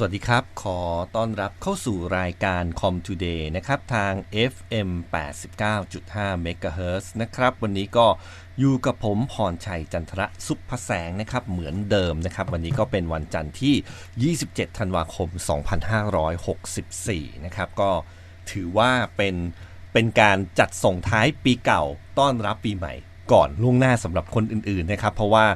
สวัสดีครับ ขอต้อนรับเข้าสู่รายการ Com Today นะครับ ทาง FM 89.5 MHz นะครับ วันนี้ก็อยู่กับผมพรชัยจันทระสุภแสงนะครับ เหมือนเดิมนะครับ วันนี้ก็เป็นวันจันทร์ที่ 27 ธันวาคม 2564 นะครับ ก็ถือว่าเป็นเป็นการจัดส่งท้ายปีเก่าต้อนรับปีใหม่ ก่อนล่วงหน้าสำหรับคนอื่นๆนะครับ เพราะว่า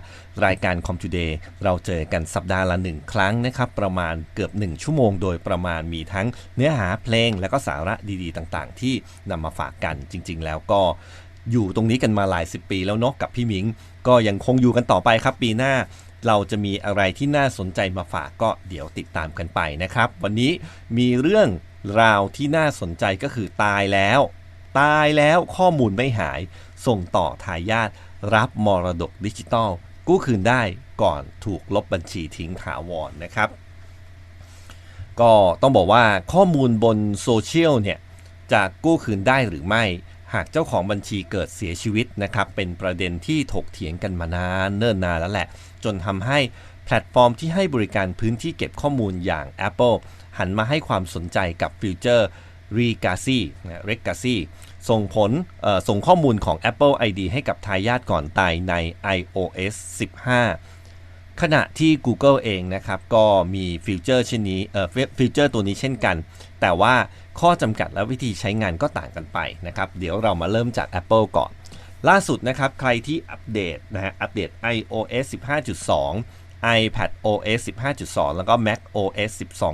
รายการ Com Today เราเจอกันสัปดาห์ละหนึ่งครั้งนะครับ ประมาณเกือบ 1 ชั่วโมงโดยประมาณมีทั้งเนื้อหาเพลงและก็สาระดีๆ ต่างๆ ที่นำมาฝากกันจริง ๆ แล้วก็อยู่ตรงนี้กันมาหลายสิบปีแล้วเนาะกับพี่มิง ก็ยังคงอยู่กันต่อไปครับปีหน้าเราจะมีอะไรที่น่าสนใจมาฝากก็เดี๋ยวติดตามกันไปนะครับ วันนี้มีเรื่องราวที่น่าสนใจก็คือตายแล้ว ตายแล้วข้อมูลไม่หาย ส่งต่อทายาทรับมรดกดิจิตอลกู้คืนได้ก่อนถูกลบบัญชีทิ้งถาวรนนะครับ ก็ต้องบอกว่าข้อมูลบนโซเชียลเนี่ยจะกู้คืนได้หรือไม่ หากเจ้าของบัญชีเกิดเสียชีวิตนะครับ เป็นประเด็นที่ถกเถียงกันมานานเนิ่นนานแล้วแหละ จนทำให้แพลตฟอร์มที่ให้บริการพื้นที่เก็บข้อมูลอย่าง Apple หันมาให้ความสนใจกับฟิวเจอร์ r e g a c y นะ r e g a c y ส่งผลส่งข้อมูลของ Apple ID ให้กับทายาทก่อนตายใน iOS 15 ขณะที่ Google เองนะครับ ก็มีฟิวเจอร์เช่นนี้เอ่อฟิวเจอร์ตัวนี้เช่นกัน แต่ว่าข้อจำกัดและวิธีใช้งานก็ต่างกันไปนะครับ เดี๋ยวเรามาเริ่มจาก Apple ก่อน ล่าสุดนะครับ ใครที่อัปเดตนะฮะอัปเดต iOS 15.2 iPad OS 15.2 แล้วก็ Mac OS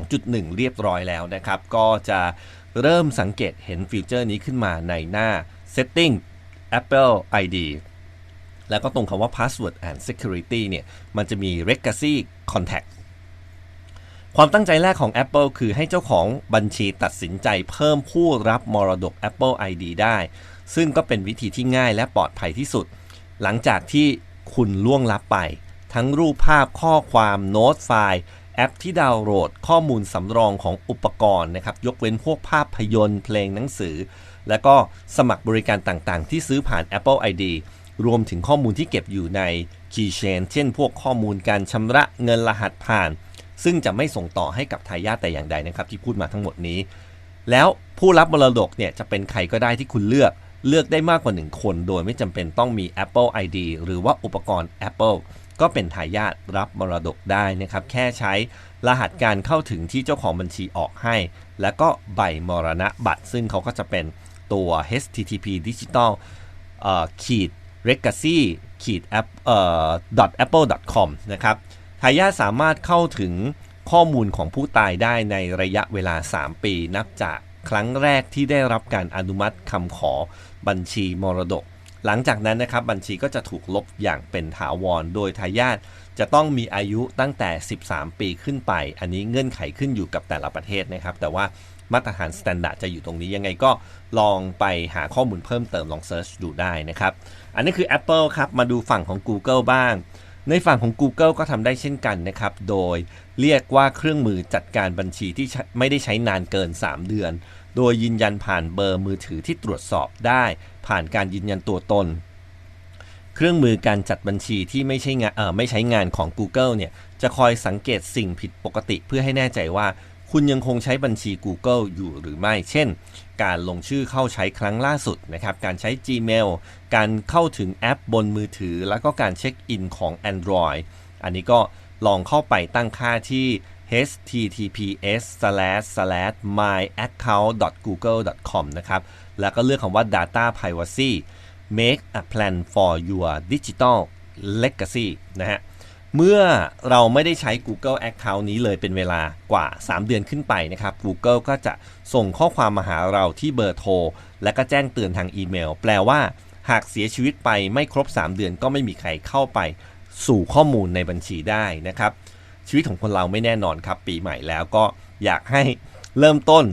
12.1 เรียบร้อยแล้วนะครับ ก็จะ เริ่มสังเกตเห็นฟีเจอร์นี้ขึ้นมาในหน้า Setting Apple ID แล้วก็ตรงคำว่า Password and Security เนี่ย มันจะมี Legacy Contact ความตั้งใจแรกของ Apple คือให้เจ้าของบัญชีตัดสินใจเพิ่มผู้รับมรดก Apple ID ได้ ซึ่งก็เป็นวิธีที่ง่ายและปลอดภัยที่สุด หลังจากที่คุณล่วงลับไป ทั้งรูปภาพข้อความโน้ตไฟล์ แอปที่ดาวน์โหลดข้อมูลสำรองของอุปกรณ์นะครับ ยกเว้นพวกภาพยนตร์เพลงหนังสือ และก็สมัครบริการต่างๆ ที่ซื้อผ่าน Apple ID รวมถึงข้อมูลที่เก็บอยู่ใน Keychain เช่นพวกข้อมูลการชำระเงินรหัสผ่าน ซึ่งจะไม่ส่งต่อให้กับทายาทแต่อย่างใดนะครับ ที่พูดมาทั้งหมดนี้ แล้วผู้รับมรดกเนี่ยจะเป็นใครก็ได้ที่คุณเลือกเลือกได้มากกว่า 1 คน โดยไม่จำเป็นต้องมี Apple ID หรือว่าอุปกรณ์ Apple ก็เป็นทายาทรับมรดกได้นะครับ แค่ใช้รหัสการเข้าถึงที่เจ้าของบัญชีออกให้ แล้วก็ใบมรณะบัตร ซึ่งเขาก็จะเป็นตัว http digital ขีด legacy ขีด app เอ่อ apple com นะครับทายาทสามารถเข้าถึงข้อมูลของผู้ตายได้ในระยะเวลา 3 ปี นับจากครั้งแรกที่ได้รับการอนุมัติคำขอบัญชีมรดก หลังจากนั้นนะครับบัญชีก็จะถูกลบอย่างเป็นถาวร โดยทายาทจะต้องมีอายุตั้งแต่ 13 ปีขึ้นไป อันนี้เงื่อนไขขึ้นอยู่กับแต่ละประเทศนะครับ แต่ว่ามาตรฐานสแตนดาร์ดจะอยู่ตรงนี้ยังไงก็ลองไปหาข้อมูลเพิ่มเติมลองเซิร์ชดูได้นะครับ อันนี้คือ Apple ครับ มาดูฝั่งของ Google บ้าง ในฝั่งของ Google ก็ทำได้เช่นกันนะครับ โดยเรียกว่าเครื่องมือจัดการบัญชีที่ไม่ได้ใช้นานเกิน 3 เดือน โดยยืนยันผ่านเบอร์มือถือที่ตรวจสอบได้ ผ่านการยืนยันตัวตน เครื่องมือการจัดบัญชีที่ไม่ใช่งานไม่ใช้งานของ Google เนี่ยจะคอยสังเกตสิ่งผิดปกติเพื่อให้แน่ใจว่า คุณยังคงใช้บัญชี Google อยู่หรือไม่ เช่น การลงชื่อเข้าใช้ครั้งล่าสุดนะครับ การใช้ Gmail การเข้าถึงแอปบนมือถือ แล้วก็การเช็คอินของ Android อันนี้ก็ลองเข้าไปตั้งค่าที่ https://myaccount.google.com นะครับ แล้วก็เลือกคำว่า data privacy make a plan for your digital legacy นะฮะเมื่อเราไม่ได้ใช้ Google Account นี้เลยเป็นเวลากว่า 3 เดือนขึ้นไปนะครับ Google ก็จะส่งข้อความมาหาเราที่เบอร์โทร และก็แจ้งเตือนทางอีเมล แปลว่าหากเสียชีวิตไปไม่ครบ 3 เดือนก็ไม่มีใครเข้าไปสู่ข้อมูลในบัญชีได้นะครับ ชีวิตของคนเราไม่แน่นอนครับ ปีใหม่แล้วก็อยากให้เริ่มต้น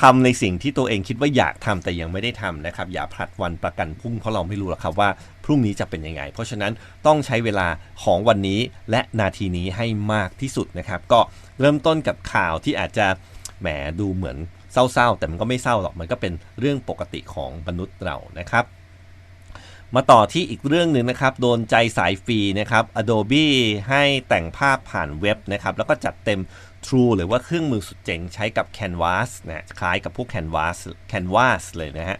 ทำในสิ่งที่ตัวเองคิดว่าอยากทำแต่ยังไม่ได้ทำนะครับ อย่าพลัดวันประกันพรุ่งเพราะเราไม่รู้หรอกครับว่าพรุ่งนี้จะเป็นยังไง เพราะฉะนั้นต้องใช้เวลาของวันนี้และนาทีนี้ให้มากที่สุดนะครับ ก็เริ่มต้นกับข่าวที่อาจจะแหมดูเหมือนเศร้าๆ แต่มันก็ไม่เศร้าหรอกมันก็เป็นเรื่องปกติของมนุษย์เรานะครับ มาต่อที่อีกเรื่องหนึ่งนะครับ โดนใจสายฟรีนะครับ Adobe ให้แต่งภาพผ่านเว็บนะครับ แล้วก็จัดเต็ม True หรือว่าเครื่องมือสุดเจ๋งใช้กับ Canvas นะคล้ายกับพวก Canvas Canvas เลยนะฮะ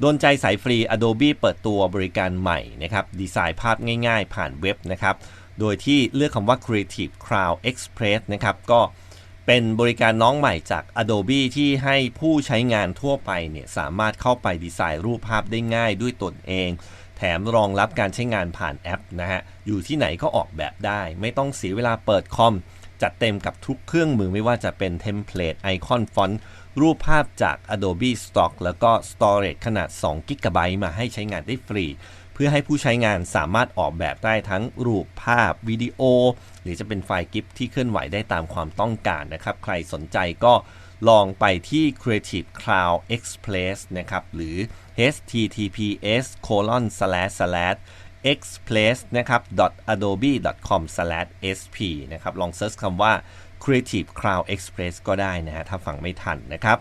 โดนใจสายฟรี Adobe เปิดตัวบริการใหม่นะครับ ดีไซน์ภาพง่ายๆ ผ่านเว็บนะครับ โดยที่เลือกคำว่า Creative Cloud Express นะครับ ก็เป็นบริการน้องใหม่จาก Adobe ที่ให้ผู้ใช้งานทั่วไปเนี่ยสามารถเข้าไปดีไซน์รูปภาพได้ง่ายด้วยตนเอง แถมรองรับการใช้งานผ่านแอปนะฮะ อยู่ที่ไหนก็ออกแบบได้ ไม่ต้องเสียเวลาเปิดคอม จัดเต็มกับทุกเครื่องมือไม่ว่าจะเป็นเทมเพลตไอคอนฟอนต์รูปภาพจาก Adobe Stock แล้วก็ Storage ขนาด2 g b มาให้ใช้งานได้ฟรี เพื่อให้ผู้ใช้งานสามารถออกแบบได้ทั้งรูปภาพวิดีโอ หรือจะเป็นไฟล์กิฟที่เคลื่อนไหวได้ตามความต้องการนะครับ ใครสนใจก็ลองไปที่ Creative Cloud Express นะครับ หรือ https colon slash slash express นะครับ adobe com slash sp นะครับ ลองเซิร์ชคำว่า Creative Cloud Express ก็ได้นะฮะ ถ้าฟังไม่ทันนะครับ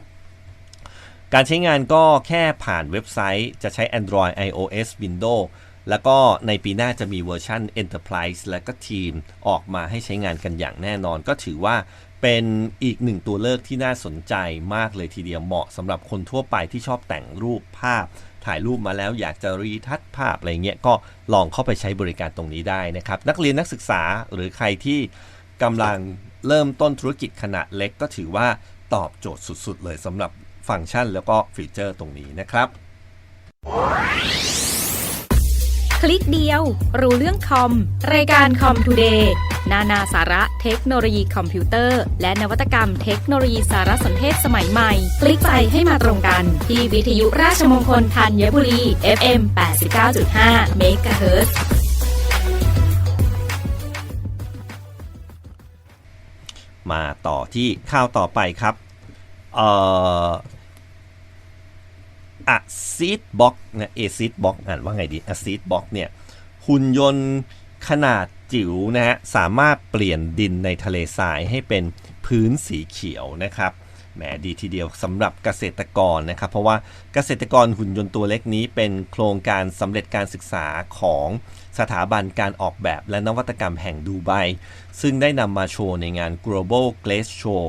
การใช้งานก็แค่ผ่านเว็บไซต์ จะใช้ Android iOS Windows แล้วก็ในปีหน้าจะมีเวอร์ชัน Enterprise และก็ทีมออกมาให้ใช้งานกันอย่างแน่นอน ก็ถือว่าเป็นอีกหนึ่งตัวเลือกที่น่าสนใจมากเลยทีเดียวเหมาะสำหรับคนทั่วไปที่ชอบแต่งรูปภาพ ถ่ายรูปมาแล้วอยากจะรีทัชภาพอะไรเงี้ยก็ลองเข้าไปใช้บริการตรงนี้ได้นะครับ นักเรียนนักศึกษาหรือใครที่กำลังเริ่มต้นธุรกิจขนาดเล็กก็ถือว่าตอบโจทย์สุด ๆ เลยสำหรับฟังก์ชันแล้วก็ฟีเจอร์ตรงนี้นะครับ คลิกเดียว รู้เรื่องคอม รายการคอมทูเดย์นานาสาระเทคโนโลยีคอมพิวเตอร์ และนวัตกรรมเทคโนโลยีสารสนเทศสมัยใหม่ คลิกไปให้มาตรงกัน ที่วิทยุราชมงคลธัญบุรี FM 89.5เมกะเฮิรตซ์มาต่อที่ข่าวต่อไปครับ เอ่อ อะซีดบ็อกนะเอซีดบ็อกอ่านว่าไงดีอะซีดบ็อกเนี่ยหุ่นยนต์ขนาดจิ๋วนะฮะสามารถเปลี่ยนดินในทะเลทรายให้เป็นพื้นสีเขียวนะครับแหมดีทีเดียวสำหรับเกษตรกรนะครับ เพราะว่าเกษตรกรหุ่นยนต์ตัวเล็กนี้เป็นโครงการสำเร็จการศึกษาของ สถาบันการออกแบบและนวัตกรรมแห่งดูไบซึ่งได้นำมาโชว์ในงาน Global Glaze Show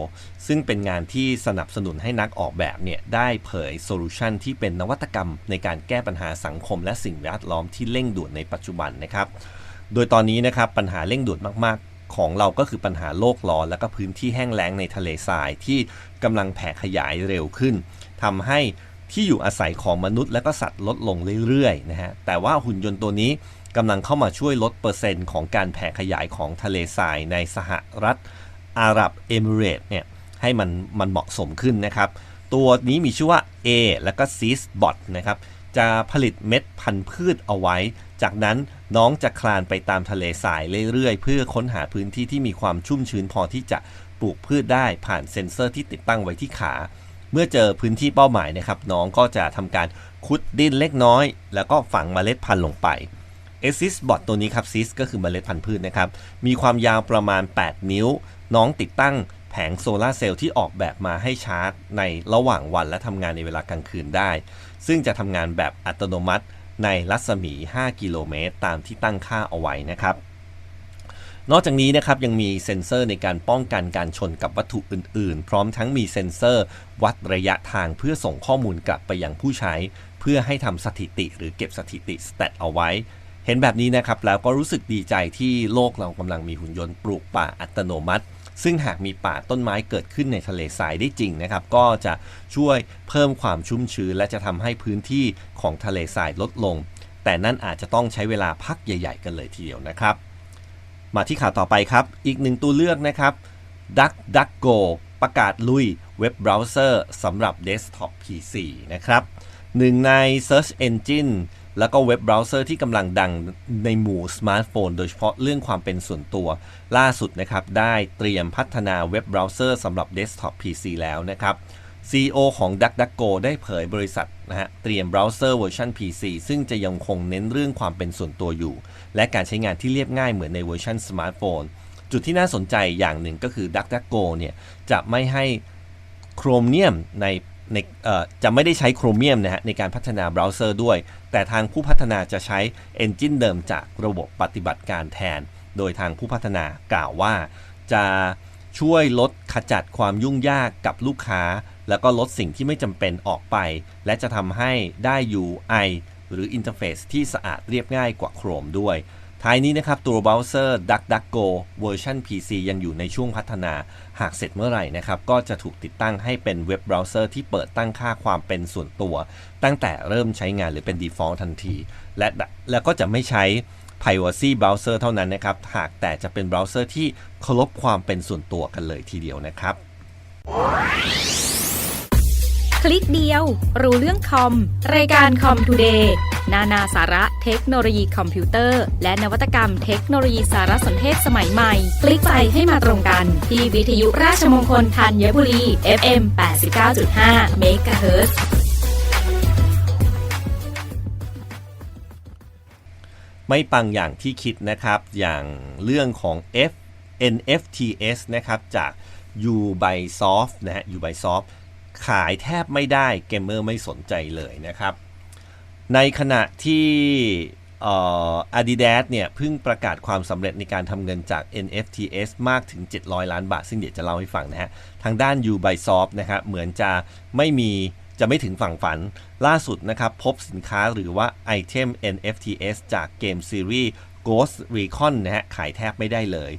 ซึ่งเป็นงานที่สนับสนุนให้นักออกแบบเนี่ยได้เผยโซลูชันที่เป็นนวัตกรรมในการแก้ปัญหาสังคมและสิ่งแวดล้อมที่เร่งด่วนในปัจจุบันนะครับ โดยตอนนี้นะครับปัญหาเร่งด่วนมากๆของเราก็คือปัญหาโลกร้อน และก็พื้นที่แห้งแล้งในทะเลทรายที่กำลังแผ่ขยายเร็วขึ้นทำให้ที่อยู่อาศัยของมนุษย์และก็สัตว์ลดลงเรื่อยๆนะฮะแต่ว่าหุ่นยนต์ตัวนี้ กำลังเข้ามาช่วยลดเปอร์เซ็นต์ของการแผ่ขยายของทะเลทรายในสหรัฐอาหรับเอมิเรต์เนี่ยให้มันมันเหมาะสมขึ้นนะครับ ตัวนี้มีชื่อว่า A แล้วก็ c e s b o t นะครับจะผลิตเม็ดพันธุ์พืชเอาไว้ จากนั้นน้องจะคลานไปตามทะเลทรายเรื่อยๆ เพื่อค้นหาพื้นที่ที่มีความชุ่มชื้นพอที่จะปลูกพืชได้ผ่านเซ็นเซอร์ที่ติดตั้งไว้ที่ขา เมื่อเจอพื้นที่เป้าหมายนะครับ น้องก็จะทำการคุดดินเล็กน้อย แล้วก็ฝังเมล็ดพันธุ์ลงไป เอซิสบอทตัวนี้ครับซิสก็คือเมล็ดพันธุ์พืชนะครับ มีความยาวประมาณ 8 นิ้ว น้องติดตั้งแผงโซลาร์เซลล์ที่ออกแบบมาให้ชาร์จ ในระหว่างวันและทำงานในเวลากลางคืนได้ ซึ่งจะทำงานแบบอัตโนมัติในรัศมี 5 กิโลเมตร ตามที่ตั้งค่าเอาไว้นะครับ นอกจากนี้นะครับยังมีเซ็นเซอร์ในการป้องกันการชนกับวัตถุอื่น ๆ พร้อมทั้งมีเซ็นเซอร์วัดระยะทางเพื่อส่งข้อมูลกลับไปยังผู้ใช้ เพื่อให้ทำสถิติหรือเก็บสถิติสแตทเอาไว้ ห็นแบบนี้นะครับแล้วก็รู้สึกดีใจที่โลกเรากำลังมีหุ่นยนต์ปลูกป่าอัตโนมัติ ซึ่งหากมีป่าต้นไม้เกิดขึ้นในทะเลทรายได้จริงนะครับ ก็จะช่วยเพิ่มความชุ่มชื้น และจะทำให้พื้นที่ของทะเลทรายลดลง แต่นั่นอาจจะต้องใช้เวลาพักใหญ่ ๆ กันเลยทีเดียวนะครับ มาที่ข่าวต่อไปครับ อีกหนึ่งตัวเลือกนะครับ DuckDuckGo ประกาศลุยเว็บเบราว์เซอร์สำหรับเดสก์ท็อป PC นะครับหนึ่งใน Search Engine แล้วก็เว็บเบราว์เซอร์ที่กำลังดังในหมู่สมาร์ทโฟน โดยเฉพาะเรื่องความเป็นส่วนตัว ล่าสุดนะครับ ได้เตรียมพัฒนาเว็บเบราว์เซอร์สำหรับเดสก์ท็อป PC แล้วนะครับ CEO ของ DuckDuckGo ได้เผยบริษัทนะฮะเตรียมเบราว์เซอร์เวอร์ชัน PC ซึ่งจะยังคงเน้นเรื่องความเป็นส่วนตัวอยู่ และการใช้งานที่เรียบง่ายเหมือนในเวอร์ชันสมาร์ทโฟนจุดที่น่าสนใจอย่างหนึ่งก็คือ DuckDuckGo เนี่ยจะไม่ให้โครเมียมใน ในจะไม่ได้ใช้โครเมียมนะฮะในการพัฒนาเบราว์เซอร์ด้วย แต่ทางผู้พัฒนาจะใช้ Engine เดิมจากระบบปฏิบัติการแทน โดยทางผู้พัฒนากล่าวว่า จะช่วยลดขจัดความยุ่งยากกับลูกค้า แล้วก็ลดสิ่งที่ไม่จำเป็นออกไป และจะทำให้ได้ UI หรืออินเทอร์เฟซที่สะอาดเรียบง่ายกว่า Chrome ด้วย ท้ายนี้นะครับตัวเบราว์เซอร์ DuckDuckGo เวอร์ชัน PC ยังอยู่ในช่วงพัฒนา หากเสร็จเมื่อไหร่นะครับ ก็จะถูกติดตั้งให้เป็นเว็บเบราว์เซอร์ที่เปิดตั้งค่าความเป็นส่วนตัว ตั้งแต่เริ่มใช้งานหรือเป็น default ทันที และแล้วก็จะไม่ใช้ privacy browser เท่านั้นนะครับ หากแต่จะเป็นเบราว์เซอร์ที่เคารพความเป็นส่วนตัวกันเลยทีเดียวนะครับ คลิกเดียว รู้เรื่องคอม รายการคอมทูเดย์นานาสาระ เทคโนโลยีคอมพิวเตอร์ และนวัตกรรมเทคโนโลยีสารสนเทศสมัยใหม่ คลิกไปให้มาตรงกัน ที่วิทยุราชมงคลธัญบุรี FM 89.5 MHz ไม่ปังอย่างที่คิดนะครับ อย่างเรื่องของ F NFTs นะครับ จาก Ubisoft นะฮะ Ubisoft ขายแทบไม่ได้เกมเมอร์ไม่สนใจเลยนะครับ ในขณะที่อ่อ Adidas เนี่ยเพิ่งประกาศความสำเร็จในการทำเงินจาก NFTs มากถึง 700 ล้านบาท ซึ่งเดี๋ยวจะเล่าให้ฟังนะฮะ ทางด้าน Ubisoft นะครับเหมือนจะไม่มีจะไม่ถึงฝั่งฝันล่าสุดนะครับ พบสินค้าหรือว่าไอเทม NFTs จากเกมซีรีส์ Ghost Recon นะฮะขายแทบไม่ได้เลย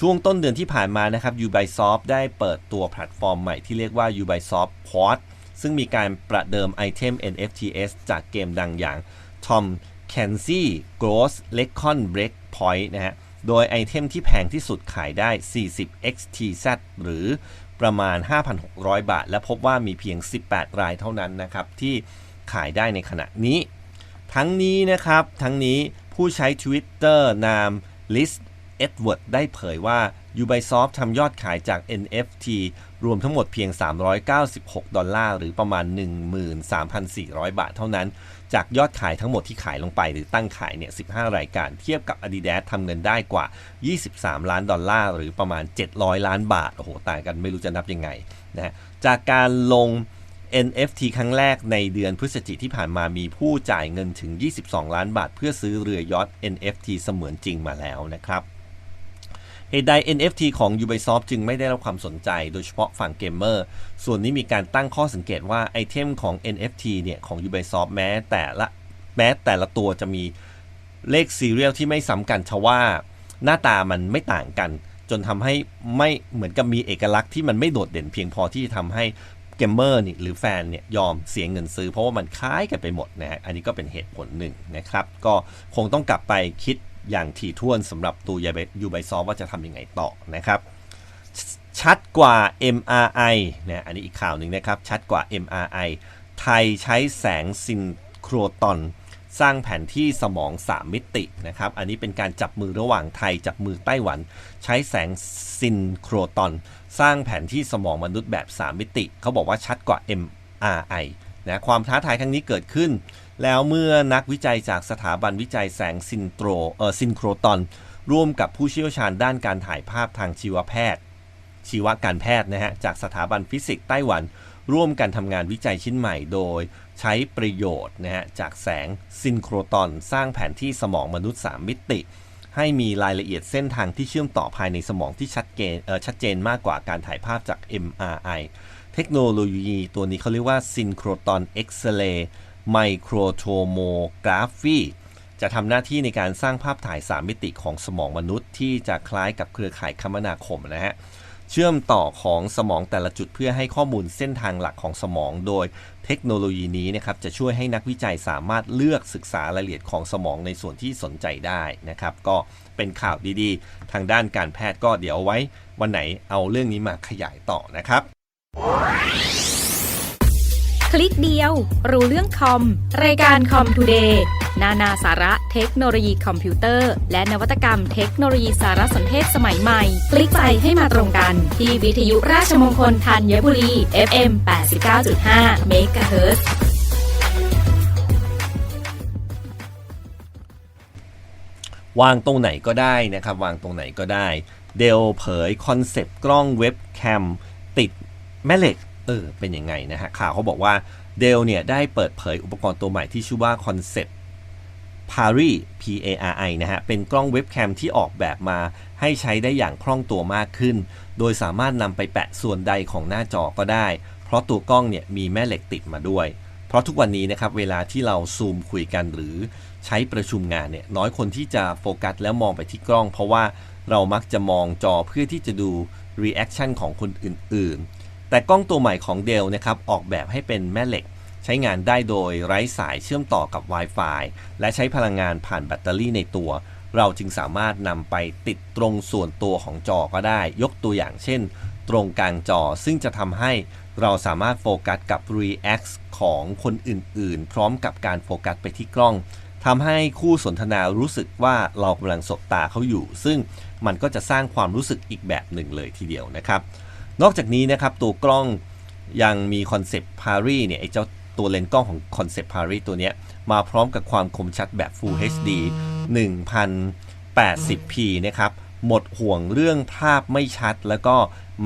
ช่วงต้นเดือนที่ผ่านมานะครับ Ubisoft ได้เปิดตัวแพลตฟอร์มใหม่ที่เรียกว่า Ubisoft Port ซึ่งมีการประเดิมไอเทม NFTs จากเกมดังอย่าง Tom Clancy Ghost Recon Breakpoint นะฮะ โดยไอเทมที่แพงที่สุดขายได้ 40 XTZ หรือประมาณ 5,600 บาท และพบว่ามีเพียง 18 รายเท่านั้นนะครับ ที่ขายได้ในขณะนี้ ทั้งนี้นะครับ ทั้งนี้ผู้ใช้ Twitter นาม Liz Edward ได้เผยว่า Ubisoft ทำยอดขายจาก NFT รวมทั้งหมดเพียง 396 ดอลลาร์ หรือประมาณ 13,400 บาทเท่านั้น จากยอดขายทั้งหมดที่ขายลงไปหรือตั้งขายเนี่ย 15 รายการ เทียบกับ Adidas ทำเงินได้กว่า 23 ล้านดอลลาร์ หรือประมาณ 700 ล้านบาท โอ้โห ต่างกันไม่รู้จะนับยังไงนะจากการลง NFT ครั้งแรกในเดือนพฤศจิกที่ผ่านมามีผู้จ่ายเงินถึง 22 ล้านบาท เพื่อซื้อเรือยอท NFT เสมือนจริงมาแล้วนะครับ เหตุใด NFT ของ Ubisoft จึงไม่ได้รับความสนใจ โดยเฉพาะฝั่งเกมเมอร์ ส่วนนี้มีการตั้งข้อสังเกตว่าไอเทมของ NFT เนี่ยของ Ubisoft แม้แต่ละแม้แต่ละตัวจะมีเลขซีเรียลที่ไม่ซ้ำกันทว่าหน้าตามันไม่ต่างกัน จนทำให้ไม่เหมือนกับมีเอกลักษณ์ที่มันไม่โดดเด่นเพียงพอที่จะทำให้เกมเมอร์นี่หรือแฟนเนี่ยยอมเสียเงินซื้อ เพราะว่ามันคล้ายกันไปหมดนะฮะอันนี้ก็เป็นเหตุผลหนึ่งนะครับ ก็คงต้องกลับไปคิด อย่างถี่ถ้วนสำหรับตัว Ubisoft ว่าจะทำยังไงต่อนะครับ ชัดกว่า MRI นะอันนี้อีกข่าวหนึ่งนะครับ ชัดกว่า MRI ไทยใช้แสงซินโครตอน สร้างแผนที่สมอง 3 มิตินะครับ อันนี้เป็นการจับมือระหว่างไทยจับมือไต้หวัน ใช้แสงซินโครตอน สร้างแผนที่สมองมนุษย์แบบ 3 มิติ เขาบอกว่าชัดกว่า MRI นะความท้าทายครั้งนี้เกิดขึ้น แล้วเมื่อนักวิจัยจากสถาบันวิจัยแสงซินโตรเออซินโครตอน ร่วมกับผู้เชี่ยวชาญด้านการถ่ายภาพทางชีวแพทย์ ชีวการแพทย์นะฮะ จากสถาบันฟิสิกส์ไต้หวัน ร่วมกันทำงานวิจัยชิ้นใหม่โดย ใช้ประโยชน์นะฮะ จากแสงซินโครตอน สร้างแผนที่สมองมนุษย์ 3 มิติ ให้มีรายละเอียดเส้นทางที่เชื่อมต่อภายในสมองที่ชัดเจนเออชัดเจนมากกว่าการถ่ายภาพจาก MRI เทคโนโลยีตัวนี้เขาเรียกว่าซินโครตอนเอ็กซเรย์ ไมโครโทโมกราฟีจะทำหน้าที่ในการสร้างภาพถ่าย 3 มิติของสมองมนุษย์ ที่จะคล้ายกับเครือข่ายคมนาคมนะฮะ เชื่อมต่อของสมองแต่ละจุดเพื่อให้ข้อมูลเส้นทางหลักของสมอง โดยเทคโนโลยีนี้นะครับจะช่วยให้นักวิจัยสามารถเลือกศึกษารายละเอียดของสมองในส่วนที่สนใจได้นะครับ ก็เป็นข่าวดีๆ ทางด้านการแพทย์ก็เดี๋ยวไว้ วันไหนเอาเรื่องนี้มาขยายต่อนะครับ ลิกเดียว รู้เรื่องคอม รายการคอมทูเดย์นานาสาระเทคโนโลยีคอมพิวเตอร์ และนวัตกรรมเทคโนโลยีสารสนเทศสมัยใหม่ คลิกไปให้มาตรงกัน ที่วิทยุราชมงคลธัญบุรี FM 89.5 MHz วางตรงไหนก็ได้นะครับ วางตรงไหนก็ได้ เดลเผยคอนเซปต์กล้องเว็บแคม ติดแม่เหล็ก เออเป็นยังไงนะฮะข่าวเขาบอกว่าเดลเนี่ยได้เปิดเผยอุปกรณ์ตัวใหม่ที่ชื่อว่าคอนเซปต์ Pari P A R I นะฮะ เป็นกล้องเว็บแคมที่ออกแบบมาให้ใช้ได้อย่างคล่องตัวมากขึ้น โดยสามารถนำไปแปะส่วนใดของหน้าจอก็ได้ เพราะตัวกล้องเนี่ยมีแม่เหล็กติดมาด้วย เพราะทุกวันนี้นะครับ เวลาที่เราซูมคุยกันหรือใช้ประชุมงานเนี่ย น้อยคนที่จะโฟกัสแล้วมองไปที่กล้อง เพราะว่าเรามักจะมองจอเพื่อที่จะดูรีแอคชั่นของคนอื่นๆ แต่กล้องตัวใหม่ของเดลนะครับออกแบบให้เป็นแม่เหล็ก ใช้งานได้โดยไร้สายเชื่อมต่อกับ Wi-Fi และใช้พลังงานผ่านแบตเตอรี่ในตัว เราจึงสามารถนำไปติดตรงส่วนตัวของจอก็ได้ ยกตัวอย่างเช่น ตรงกลางจอซึ่งจะทำให้เราสามารถโฟกัสกับ React ของคนอื่นๆ พร้อมกับการโฟกัสไปที่กล้องทำให้คู่สนทนารู้สึกว่าเรากำลังสบตาเขาอยู่ ซึ่งมันก็จะสร้างความรู้สึกอีกแบบหนึ่งเลยทีเดียวนะครับ นอกจากนี้นะครับตัวกล้องยังมีคอนเซปต์ Pari เนี่ยไอ้เจ้าตัวเลนส์กล้องของคอนเซปต์ Pari ตัวเนี้ยมาพร้อมกับความคมชัดแบบ Full HD 1080p นะครับ หมดห่วงเรื่องภาพไม่ชัด แล้วก็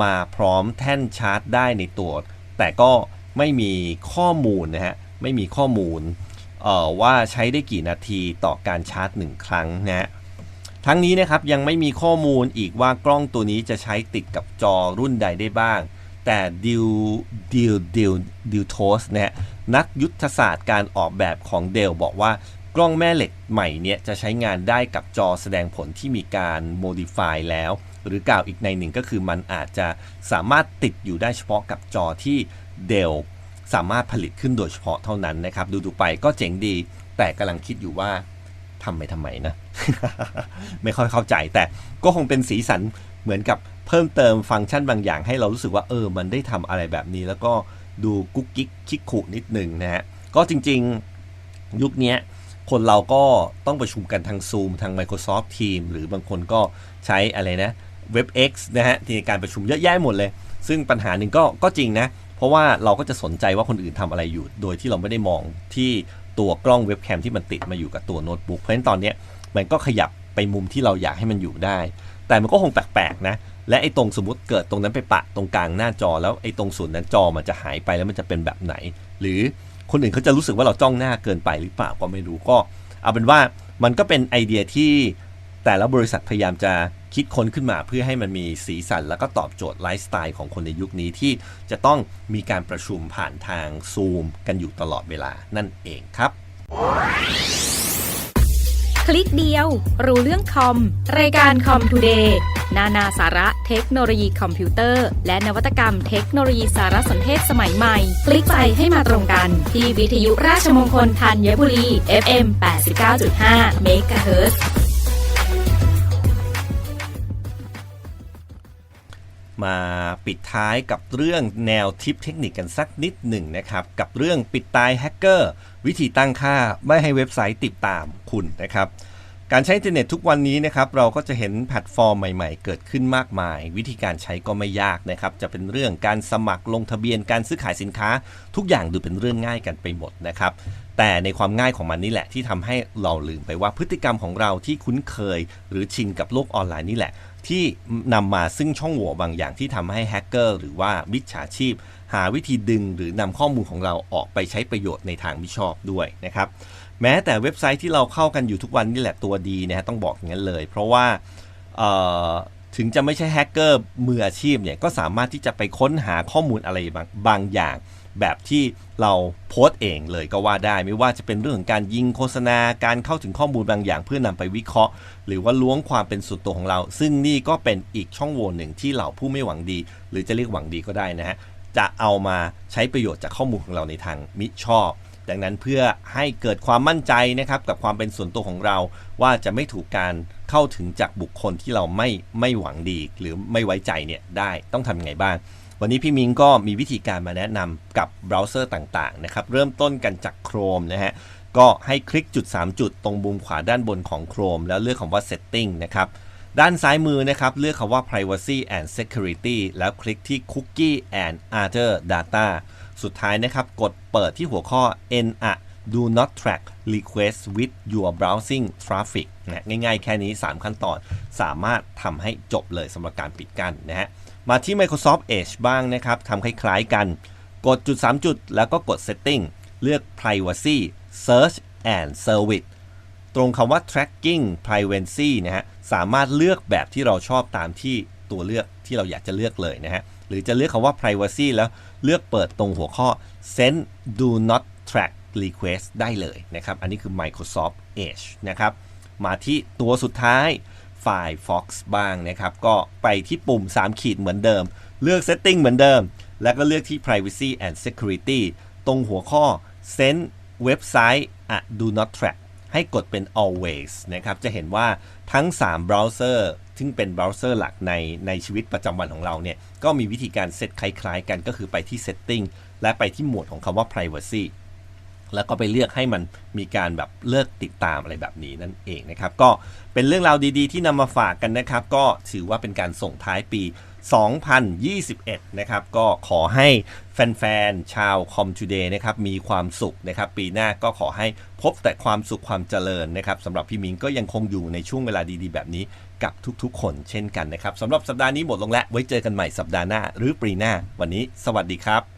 มาพร้อมแท่นชาร์จได้ในตัว แต่ก็ไม่มีข้อมูลนะฮะ ไม่มีข้อมูลเอ่อว่าใช้ได้กี่นาทีต่อการชาร์จ 1 ครั้งนะฮะ ทั้งนี้นะครับยังไม่มีข้อมูลอีกว่ากล้องตัวนี้จะใช้ติดกับจอรุ่นใดได้บ้าง แต่ดิวดิวดิวดิวโทสนะฮะนักยุทธศาสตร์การออกแบบของเดลบอกว่ากล้องแม่เหล็กใหม่เนี่ยจะใช้งานได้กับจอแสดงผลที่มีการโมดิฟายแล้ว หรือกล่าวอีกในหนึ่งก็คือมันอาจจะสามารถติดอยู่ได้เฉพาะกับจอที่เดลสามารถผลิตขึ้นโดยเฉพาะเท่านั้นนะครับ ดูดูๆไปก็เจ๋งดี แต่กำลังคิดอยู่ว่า ทำไปทำไมนะ ไม่ค่อยเข้าใจแต่ก็คงเป็นสีสันเหมือนกับเพิ่มเติมฟังก์ชันบางอย่างให้เรารู้สึกว่าเออ มันได้ทำอะไรแบบนี้ แล้วก็ดูกุ๊กกิ๊กคิกขุนิดหนึ่งนะฮะก็จริงๆยุคนี้คนเราก็ต้องประชุมกันทาง Zoom ทาง Microsoft Teams หรือบางคนก็ใช้อะไรนะ WebEx นะฮะที่ในการประชุมเยอะแยะหมดเลย ซึ่งปัญหาหนึ่งก็ก็จริงนะ เพราะว่าเราก็จะสนใจว่าคนอื่นทำอะไรอยู่ โดยที่เราไม่ได้มองที่ ตัวกล้องเว็บแคมที่มันติดมาอยู่กับตัวโน้ตบุ๊กเพราะฉะนั้นตอนเนี้ยมันก็ขยับไปมุมที่เราอยากให้มันอยู่ได้ แต่มันก็คงแปลกๆนะ และไอ้ตรงสมมติเกิดตรงนั้นไปปะตรงกลางหน้าจอ แล้วไอ้ตรงส่วนนั้นจอมันจะหายไปแล้วมันจะเป็นแบบไหน หรือคนอื่นเขาจะรู้สึกว่าเราจ้องหน้าเกินไปหรือเปล่าก็ไม่รู้ก็ เอาเป็นว่ามันก็เป็นไอเดียที่แต่ละบริษัทพยายามจะ คิดค้นขึ้นมาเพื่อให้มันมีสีสัน แล้วก็ตอบโจทย์ไลฟ์สไตล์ของคนในยุคนี้ที่จะต้องมีการประชุมผ่านทางซูมกันอยู่ตลอดเวลานั่นเองครับ คลิกเดียว รู้เรื่องคอม รายการคอมทูเดย์นานาสาระเทคโนโลยีคอมพิวเตอร์ และนวัตกรรมเทคโนโลยีสารสนเทศสมัยใหม่ คลิกไปให้มาตรงกัน ที่วิทยุราชมงคลธัญบุรี FM 89.5 MHz มาปิดท้ายกับเรื่องแนวทิปเทคนิคกันสักนิดหนึ่งนะครับ กับเรื่องปิดตายแฮกเกอร์วิธีตั้งค่าไม่ให้เว็บไซต์ติดตามคุณนะครับ การใช้อินเทอร์เน็ตทุกวันนี้นะครับเราก็จะเห็นแพลตฟอร์มใหม่ๆ เกิดขึ้นมากมาย วิธีการใช้ก็ไม่ยากนะครับ จะเป็นเรื่องการสมัครลงทะเบียนการซื้อขายสินค้า ทุกอย่างดูเป็นเรื่องง่ายกันไปหมดนะครับแต่ในความง่ายของมันนี่แหละที่ทำให้เราลืมไปว่าพฤติกรรมของเราที่คุ้นเคย หรือชินกับโลกออนไลน์นี่แหละ ที่นำมาซึ่งช่องโหว่บางอย่างที่ทำให้แฮกเกอร์หรือว่ามิจฉาชีพ หาวิธีดึงหรือนำข้อมูลของเราออกไปใช้ประโยชน์ในทางมิชอบด้วยนะครับแม้แต่เว็บไซต์ที่เราเข้ากันอยู่ทุกวันนี่แหละตัวดีนะฮะต้องบอกอย่างนั้นเลย เพราะว่าถึงจะไม่ใช่แฮกเกอร์มืออาชีพเนี่ยก็สามารถที่จะไปค้นหาข้อมูลอะไรบางบางอย่าง แบบที่เราโพสต์เองเลยก็ว่าได้ ไม่ว่าจะเป็นเรื่องของการยิงโฆษณาการเข้าถึงข้อมูลบางอย่าง เพื่อนำไปวิเคราะห์ หรือว่าล้วงความเป็นส่วนตัวของเรา ซึ่งนี่ก็เป็นอีกช่องโหว่หนึ่งที่เหล่าผู้ไม่หวังดี หรือจะเรียกหวังดีก็ได้นะฮะจะเอามาใช้ประโยชน์จากข้อมูลของเราในทางมิชอบ ดังนั้นเพื่อให้เกิดความมั่นใจนะครับกับความเป็นส่วนตัวของเรา ว่าจะไม่ถูกการเข้าถึงจากบุคคลที่เราไม่ไม่หวังดี หรือไม่ไว้ใจเนี่ยได้ต้องทำยังไงบ้าง วันนี้พี่มิงก็มีวิธีการมาแนะนำกับเบราว์เซอร์ต่างๆนะครับเริ่มต้นกันจาก Chrome นะฮะก็ให้คลิกจุด 3 จุดตรงมุมขวาด้านบนของ Chrome แล้วเลือกคำว่า Setting นะครับด้านซ้ายมือนะครับเลือกคำว่า Privacy and Security แล้วคลิกที่ Cookie and Other Data สุดท้ายนะครับ กดเปิดที่หัวข้อ N a Do not track request with your browsing traffic นะง่ายๆแค่นี้ 3 ขั้นตอนสามารถทำให้จบเลยสำหรับการปิดกั้นนะฮะ มาที่ Microsoft Edge บ้างนะครับทำคล้ายๆกัน กดจุด 3 จุด แล้วก็กด Setting เลือก Privacy Search and Service ตรงคำว่า tracking privacy นะฮะ สามารถเลือกแบบที่เราชอบตามที่ตัวเลือกที่เราอยากจะเลือกเลยนะฮะ หรือจะเลือกคำว่า privacy แล้วเลือกเปิดตรงหัวข้อ send do not track request ได้เลยนะครับ อันนี้คือ Microsoft Edge นะครับ มาที่ตัวสุดท้าย Firefox บ้างนะครับ ก็ไปที่ปุ่ม 3 ขีดเหมือนเดิม เลือก setting เหมือนเดิม แล้วก็เลือกที่ privacy and security ตรงหัวข้อ send เว็บไซต์ a do not track ให้กดเป็น always นะครับ จะเห็นว่าทั้ง 3 เบราว์เซอร์ซึ่งเป็นเบราว์เซอร์หลักในในชีวิตประจำวันของเราเนี่ย ก็มีวิธีการเซตคล้ายๆกันก็คือไปที่ setting และไปที่หมวดของคำว่า privacy แล้วก็ไปเลือกให้มันมีการแบบเลิกติดตามอะไรแบบนี้นั่นเองนะครับ ก็เป็นเรื่องราวดีๆ ที่นำมาฝากกันนะครับ ก็ถือว่าเป็นการส่งท้ายปี 2021 นะครับ ก็ขอให้แฟนๆ ชาวคอม Today นะครับ มีความสุขนะครับ ปีหน้าก็ขอให้พบแต่ความสุขความเจริญนะครับสำหรับพี่มิงก็ยังคงอยู่ในช่วงเวลาดีๆ แบบนี้กับทุกๆ คนเช่นกันนะครับสำหรับสัปดาห์นี้หมดลงแล้วไว้เจอกันใหม่สัปดาห์หน้า หรือปีหน้า วันนี้ สวัสดีครับ